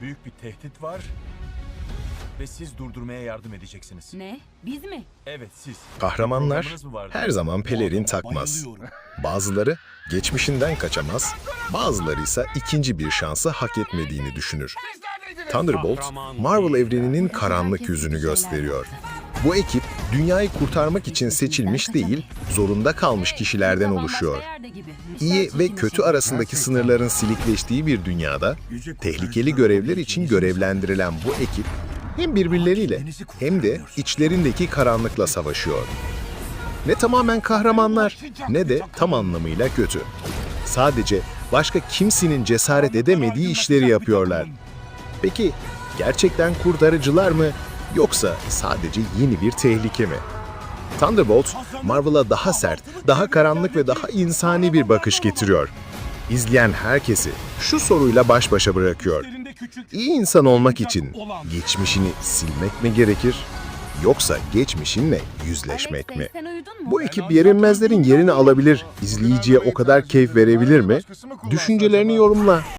Büyük bir tehdit var ve siz durdurmaya yardım edeceksiniz. Ne? Biz mi? Evet siz. Kahramanlar Programınız mı vardı? her zaman pelerin takmaz. Bazıları geçmişinden kaçamaz, bazıları ise ikinci bir şansı hak etmediğini düşünür. Thunderbolt, Marvel evreninin karanlık yüzünü gösteriyor. Bu ekip dünyayı kurtarmak için seçilmiş değil, zorunda kalmış kişilerden oluşuyor. İyi ve kötü arasındaki sınırların silikleştiği bir dünyada tehlikeli görevler için görevlendirilen bu ekip hem birbirleriyle hem de içlerindeki karanlıkla savaşıyor. Ne tamamen kahramanlar ne de tam anlamıyla kötü. Sadece başka kimsenin cesaret edemediği işleri yapıyorlar. Peki gerçekten kurtarıcılar mı yoksa sadece yeni bir tehlike mi? Thunderbolt, Marvel'a daha sert, daha karanlık ve daha insani bir bakış getiriyor. İzleyen herkesi şu soruyla baş başa bırakıyor. İyi insan olmak için geçmişini silmek mi gerekir yoksa geçmişinle yüzleşmek mi? Bu ekip yenilmezlerin yerini alabilir, izleyiciye o kadar keyif verebilir mi? Düşüncelerini yorumla.